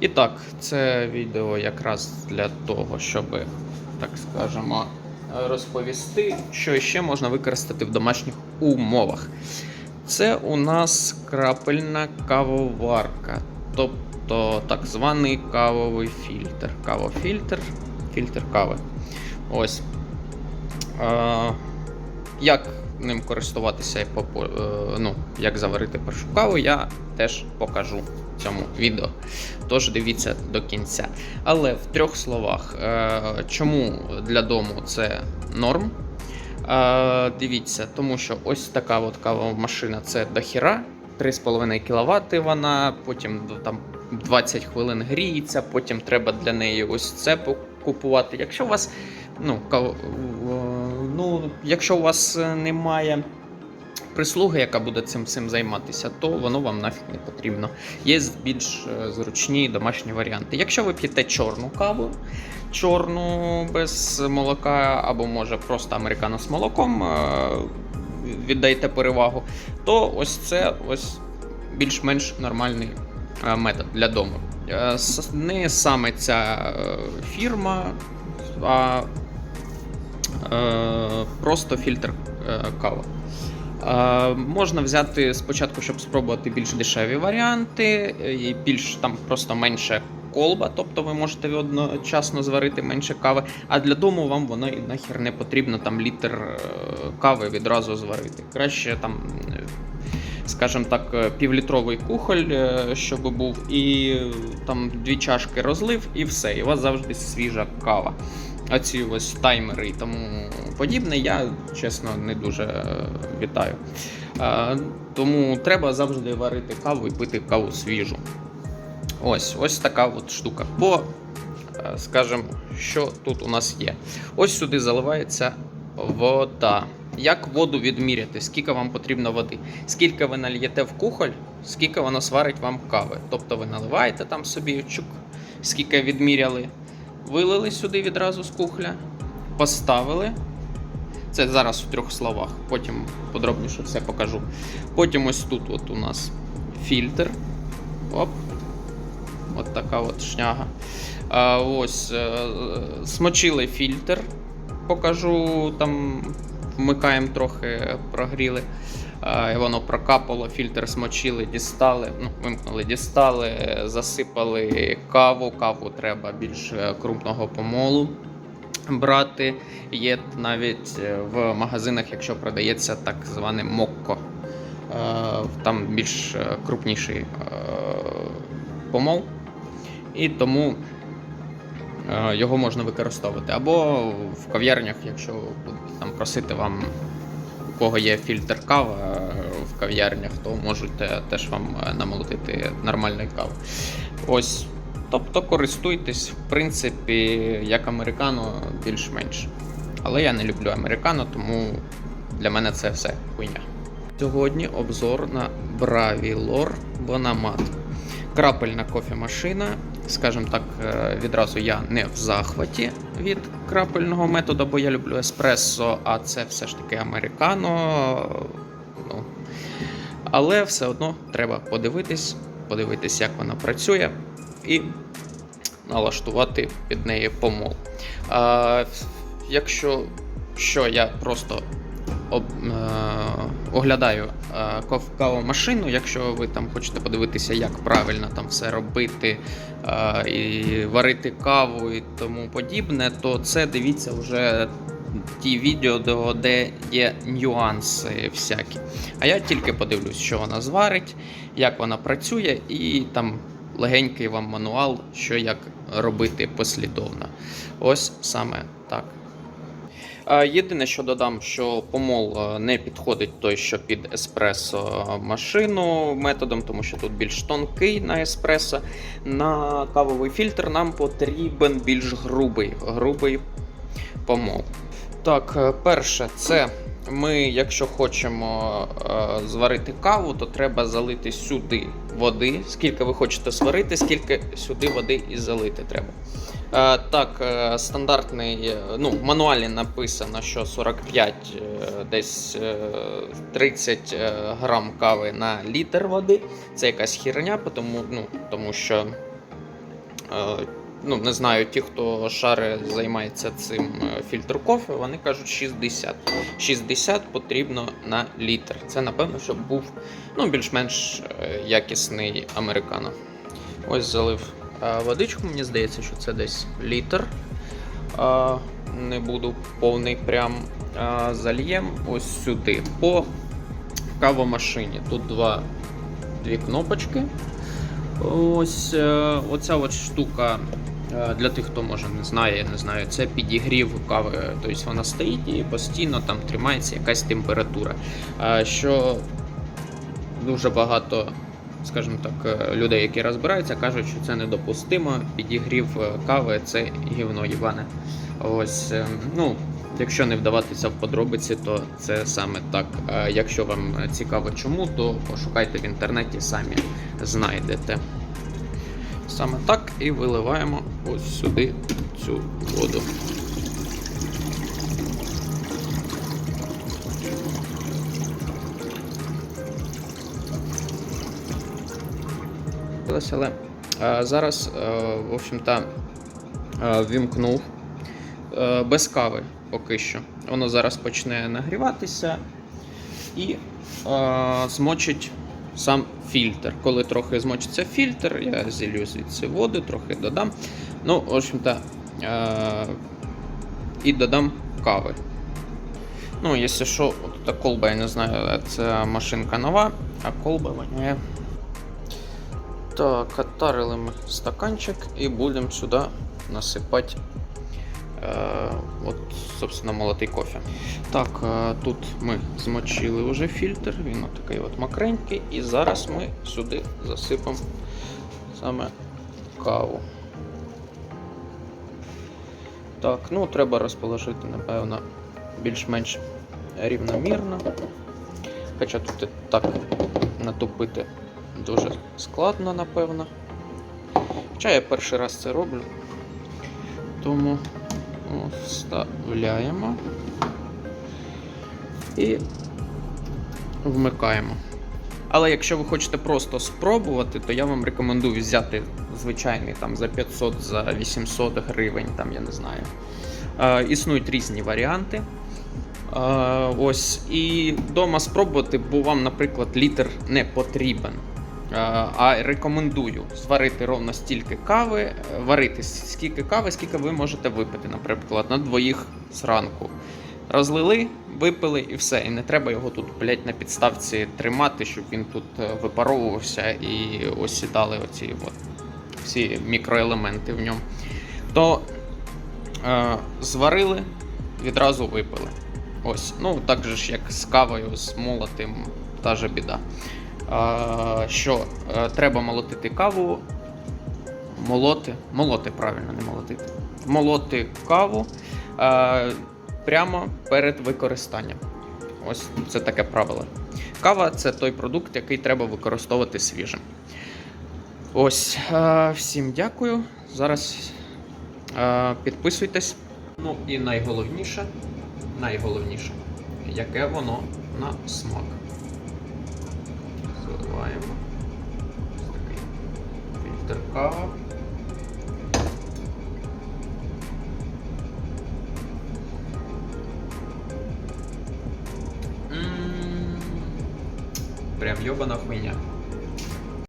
І так, це відео якраз для того, щоб, так скажемо, розповісти, що ще можна використати в домашніх умовах. Це у нас крапельна кавоварка, тобто так званий кавовий фільтр. Кавофільтр, фільтр кави. Ось. Як ним користуватися і е, ну, як заварити першу каву, я теж покажу в цьому відео. Тож дивіться до кінця. Але в трьох словах, е, чому для дому це норм? Е, дивіться, тому що ось така от кавова машина це дохіра, 3,5 кВт вона, потім там 20 хвилин гріється, потім треба для неї ось це купувати. Якщо у вас, ну, ну, якщо у вас е, немає прислуги, яка буде цим всім займатися, то воно вам нафіг не потрібно. Є більш е, зручні домашні варіанти. Якщо ви п'єте чорну каву, чорну без молока, або може просто американо з молоком е, віддаєте перевагу, то ось це ось більш-менш нормальний метод для дому. Не саме ця фірма, а просто фільтр е, кави. Е, можна взяти спочатку, щоб спробувати більш дешеві варіанти, е, і більш там просто менше колба, тобто ви можете одночасно зварити менше кави. А для дому вам воно і нахер не потрібно там літр е, кави відразу зварити. Краще там. е, Скажімо так, е, півлітровий кухоль, е, щоб був, і е, там дві чашки розлив, і все. І у вас завжди свіжа кава. А ці ось таймери і тому подібне, я чесно не дуже вітаю. Тому треба завжди варити каву і пити каву свіжу. Ось, ось така от штука. Бо, е, скажімо, що тут у нас є? Ось сюди заливається вода. Як воду відміряти? Скільки вам потрібно води? Скільки ви нальєте в кухоль, скільки воно сварить вам кави. Тобто ви наливаєте там собі чук, скільки відміряли, вилили сюди відразу з кухля, поставили. Це зараз в трьох словах, потім подробніше все покажу. Потім ось тут от у нас фільтр. Оп. От така от шняга. А, ось е, смочили фільтр. Покажу там. Вмикаємо трохи, прогріли. Воно прокапало, фільтр смочили, дістали, ну, вимкнули, дістали, засипали каву. Каву треба більш е, крупного помолу брати. Є навіть е, в магазинах, якщо продається так зване мокко. Е, Там більш крупніший помол. І тому його можна використовувати. Або в кав'ярнях, якщо там просити вам, у кого є фільтр кава е, в кав'ярнях, то можуть теж вам е, намолотити нормальної кави. Ось. Тобто користуйтесь, в принципі, як американо, більш-менш. Але я не люблю американо, тому для мене це все хуйня. Сьогодні обзор на Bravilor Bonamat. Крапельна кофемашина. Скажімо так, е, відразу я не в захваті від крапельного методу, бо я люблю еспресо, а це все ж таки американо. Ну, але все одно треба подивитись, подивитись, як вона працює, і налаштувати під неї помол. А, якщо що я просто об, е, оглядаю е, кав- кавомашину, якщо ви там хочете подивитися, як правильно там все робити, е, і варити каву і тому подібне, то це дивіться вже ті відео, де- де є нюанси всякі. А я тільки подивлюсь, що вона зварить, як вона працює, і там легенький вам мануал, що як робити послідовно. Ось саме так. Єдине, що додам, що помол е, не підходить той, що під еспресо машину методом, тому що тут більш тонкий на еспресо. На кавовий фільтр нам потрібен більш грубий, грубий помол. Так, е, перше, це ми, якщо хочемо е, зварити каву, то треба залити сюди води. Скільки ви хочете сварити, скільки сюди води і залити треба. Е, так, е, стандартний, е, ну, в мануалі написано, що 45, е, десь е, 30 е, грам кави на літр води. Це якась херня, тому, ну, тому що Е, Ну, не знаю, ті, хто шари займається цим е, фільтр кофе, вони кажуть 60. 60 потрібно на літр. Це напевно, щоб був ну, більш-менш е, якісний американо. Ось залив е, водичку, мені здається, що це десь літр. Не буду повний прям зальєм ось сюди. По кавомашині. Тут два, дві кнопочки. Ось е, оця от штука. е, Для тих, хто може не знає, не знаю, це підігрів кави. Тобто вона стоїть і постійно там тримається якась температура. Е, Що дуже багато, скажімо так, людей, які розбираються, кажуть, що це недопустимо. Підігрів кави це гівно Іване. Ось, ну, якщо не вдаватися в подробиці, то це саме так. Е, Якщо вам цікаво чому, то пошукайте в інтернеті, самі знайдете. Саме так і виливаємо ось сюди цю воду. Але е, зараз, е, в общем-то, вімкнув без кави поки що. Воно зараз почне нагріватися і е, змочить сам фільтр. Коли трохи змочиться фільтр, я зілью звідси воду, трохи додам. Ну, в общем-то, е, і додам кави. Ну, якщо що, от та колба, я не знаю, це машинка нова, а колба воняє. Так, отарили ми стаканчик і будемо сюди насипати е, от, собственно, молотий кофе. Так, е, тут ми змочили вже фільтр, він от такий от мокренький, і зараз ми сюди засипемо саме каву. Так, ну треба розположити, напевно, більш-менш рівномірно. Хоча тут так натопити дуже складно, напевно. Хоча я перший раз це роблю. Тому вставляємо і вмикаємо. Але якщо ви хочете просто спробувати, то я вам рекомендую взяти звичайний там за 500, за 800 гривень, там я не знаю. Е, існують різні варіанти. Е, ось, і вдома спробувати, бо вам, наприклад, літр не потрібен. А рекомендую зварити ровно стільки кави, е, варити скільки кави, скільки ви можете випити, наприклад, на двоїх зранку. Розлили, випили і все. І не треба його тут, блядь, на підставці тримати, щоб він тут е, випаровувався і осідали оці от, всі мікроелементи в ньому. То е, зварили, відразу випили. Ось, ну так же ж, як з кавою, з молотим, та же біда. Що е, треба молотити каву, молоти, молоти, правильно, не молотити. Молоти каву е, прямо перед використанням. Ось це таке правило. Кава це той продукт, який треба використовувати свіжим. Ось, е, всім дякую. Зараз підписуйтесь. Ну і найголовніше, найголовніше, яке воно на смак. Заливаємо. Ось такий фільтр кава. Прям йобана хуйня.